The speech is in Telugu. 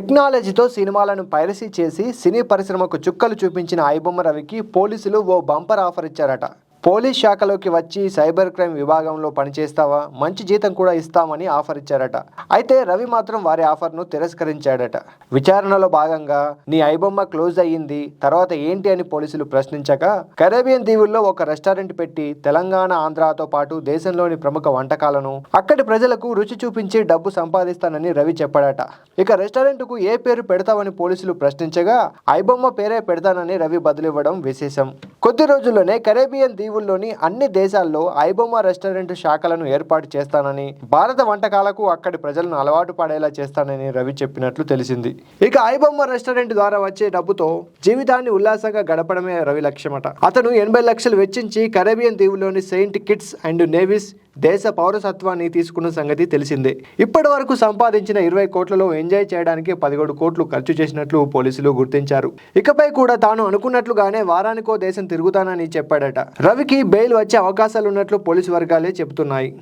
టెక్నాలజీతో సినిమాలను పైరసీ చేసి సినీ పరిశ్రమకు చుక్కలు చూపించిన ఐబొమ్మ రవికి పోలీసులు ఓ బంపర్ ఆఫర్ ఇచ్చారట. పోలీస్ శాఖలోకి వచ్చి సైబర్ క్రైమ్ విభాగంలో పనిచేస్తావా? మంచి జీతం కూడా ఇస్తామని ఆఫర్ ఇచ్చారట. అయితే రవి మాత్రం వారి ఆఫర్ను తిరస్కరించాడట. విచారణలో భాగంగా నీ ఐబొమ్మ క్లోజ్ అయ్యింది తర్వాత ఏంటి అని పోలీసులు ప్రశ్నించగా కరేబియన్ దీవుల్లో ఒక రెస్టారెంట్ పెట్టి తెలంగాణ ఆంధ్రాతో పాటు దేశంలోని ప్రముఖ వంటకాలను అక్కడి ప్రజలకు రుచి చూపించి డబ్బు సంపాదిస్తానని రవి చెప్పాడట. ఇక రెస్టారెంట్కు ఏ పేరు పెడతావని పోలీసులు ప్రశ్నించగా ఐబొమ్మ పేరే పెడతానని రవి బదులివ్వడం విశేషం. కొద్ది రోజుల్లోనే కరేబియన్ దీవుల్లోని అన్ని దేశాల్లో ఐబొమ్మ రెస్టారెంట్ శాఖలను ఏర్పాటు చేస్తానని భారత వంటకాలకు అక్కడి ప్రజలను అలవాటు పడేలా చేస్తానని రవి చెప్పినట్లు తెలిసింది. ఇక ఐబొమ్మ రెస్టారెంట్ ద్వారా వచ్చే డబ్బుతో జీవితాన్ని ఉల్లాసంగా గడపడమే రవి లక్ష్యమట. అతను ఎనభై లక్షలు వెచ్చించి కరేబియన్ దీవుల్లోని సెయింట్ కిట్స్ అండ్ నేవిస్ దేశ పౌరసత్వాన్ని తీసుకున్న సంగతి తెలిసిందే. ఇప్పటి వరకు సంపాదించిన ఇరవై కోట్లలో ఎంజాయ్ చేయడానికి పదిహేడు కోట్లు ఖర్చు చేసినట్లు పోలీసులు గుర్తించారు. ఇకపై కూడా తాను అనుకున్నట్లుగానే వారానికో దేశం తిరుగుతానని చెప్పాడట. రవికి బెయిల్ వచ్చే అవకాశాలున్నట్లు పోలీసు వర్గాలే చెబుతున్నాయి.